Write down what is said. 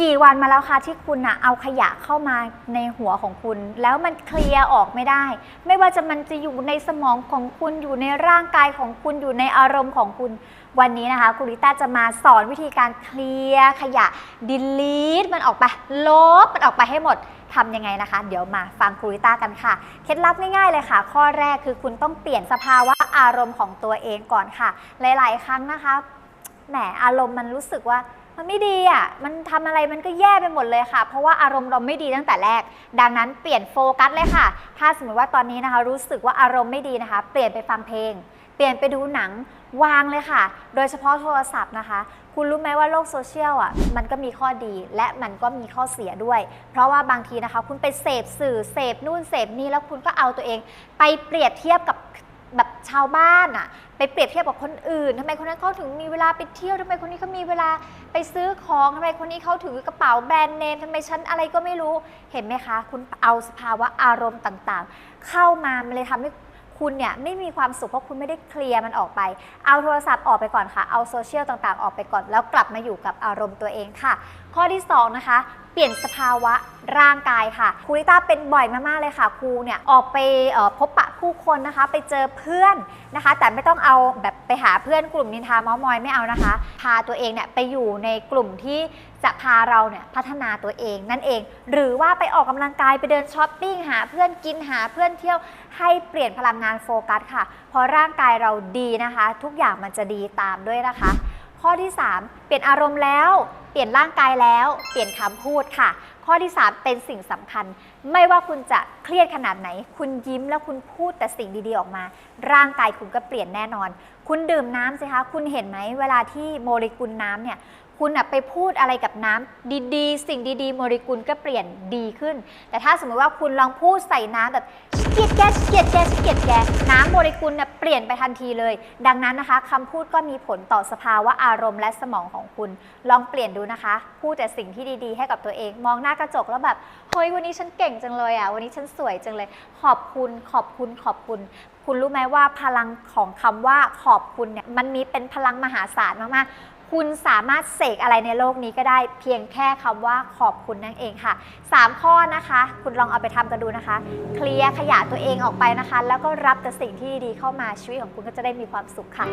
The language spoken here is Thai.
กี่วันมาแล้วคะที่คุณอะเอาขยะเข้ามาในหัวของคุณ แล้วมันเคลียร์ออกไม่ได้ ไม่ว่าจะมันจะอยู่ในสมองของคุณอยู่ในร่างกายของคุณอยู่ในอารมณ์ของคุณ วันนี้นะคะคุณลิต้าจะมาสอนวิธีการเคลียร์ขยะ delete มันออกไปลบมันออกไปให้หมดทำยังไงนะคะ เดี๋ยวมาฟังครูลิต้ากันค่ะ เคล็ดลับง่ายๆเลยค่ะ ข้อแรกคือคุณต้องเปลี่ยนสภาวะอารมณ์ของตัวเองก่อนค่ะ หลาย ๆ ครั้งนะคะแหมอารมณ์มันรู้สึกว่า มันไม่ดีอะ มันทำอะไรมันก็แย่ไปหมดเลยค่ะ เพราะว่าอารมณ์เราไม่ดีตั้งแต่แรก ดังนั้นเปลี่ยนโฟกัสเลยค่ะ ถ้าสมมติว่าตอนนี้นะคะ รู้สึกว่าอารมณ์ไม่ดีนะคะ เปลี่ยนไปฟังเพลง เปลี่ยนไปดูหนัง วางเลยค่ะ โดยเฉพาะโทรศัพท์นะคะ คุณรู้ไหมว่าโลกโซเชียลอะ มันก็มีข้อดีและมันก็มีข้อเสียด้วย เพราะว่าบางทีนะคะ คุณไปเสพสื่อ เสพนู่น เสพนี่ แล้วคุณก็เอาตัวเอง ไปเปรียบเทียบกับ แบบชาวบ้านอะไปเปรียบเทียบกับคนอื่นทำไมคนนั้นเขาถึงมีเวลาไปเที่ยวทำไมคนนี้เขามีเวลาไปซื้อของทำไมคนนี้เขาถือกระเป๋าแบรนด์เนมทำไมฉันอะไรก็ไม่รู้เห็นไหมคะ คุณเอาสภาวะอารมณ์ต่างๆ เข้ามามันเลยทำให้ คุณเนี่ยไม่มีความสุขเพราะคุณไม่ได้เคลียร์มันออกไป เอาโทรศัพท์ออกไปก่อนค่ะ เอาโซเชียลต่างๆ ออกไปก่อน แล้วกลับมาอยู่กับอารมณ์ตัวเองค่ะ ข้อที่สองนะคะ เปลี่ยนสภาวะร่างกายค่ะ ครูลิต้าเป็นบ่อยมากๆเลยค่ะ ครูเนี่ยออกไปออพบปะผู้คนนะคะ ไปเจอเพื่อนนะคะ แต่ไม่ต้องเอาแบบไปหาเพื่อนกลุ่มนินทาเมามอยไม่เอานะคะ พาตัวเองเนี่ยไปอยู่ในกลุ่มที่จะ พาเราเนี่ยพัฒนาตัวเองนั่นเอง หรือว่าไปออกกำลังกายไปเดินช้อปปิ้งหาเพื่อนกินหาเพื่อนเที่ยวให้เปลี่ยนพลังงานโฟกัสค่ะเพราะร่างกายเราดีนะคะ ทุกอย่างมันจะดีตามด้วยนะคะ ข้อที่ 3 เปลี่ยนอารมณ์แล้ว เปลี่ยนร่างกายแล้ว เปลี่ยนคำพูดค่ะ ข้อที่ 3 เป็นสิ่งสำคัญ ไม่ว่าคุณจะเครียดขนาดไหน คุณยิ้มแล้วคุณพูดแต่สิ่งดีๆออกมา ร่างกายคุณก็เปลี่ยนแน่นอน คุณดื่มน้ำสิคะ คุณเห็นไหมเวลาที่โมเลกุลน้ำเนี่ยคุณไปพูดอะไรกับน้ำดีๆ สิ่งดีๆ โมเลกุลก็เปลี่ยนดีขึ้น แต่ถ้าสมมติว่าคุณลองพูดใส่น้ำแบบเกลียดแก๊สเกลียดแก๊สเกลียดแก๊สน้ำโมเลกุลเนี่ยเปลี่ยนไปทันทีเลย ดังนั้นนะคะคำพูดก็มีผลต่อสภาวะอารมณ์และสมองของคุณ ลองเปลี่ยนดูนะคะ พูดแต่สิ่งที่ดีๆ ให้กับตัวเอง มองหน้ากระจกแล้วแบบ เฮ้ย วันนี้ฉันเก่งจังเลยอะ วันนี้ฉันสวยจังเลย ขอบคุณ ขอบคุณ ขอบคุณ คุณรู้ไหมว่าพลังของคำว่าขอบคุณเนี่ย มันมีเป็นพลังมหาศาลมากๆคุณสามารถเสกอะไรในโลกนี้ก็ได้เพียงแค่คำว่าขอบคุณนั่นเองค่ะ 3 ข้อนะคะ คุณลองเอาไปทำกันดูนะคะ เคลียร์ขยะตัวเองออกไปนะคะ แล้วก็รับแต่สิ่งที่ดีเข้ามาชีวิตของคุณก็จะได้มีความสุขค่ะ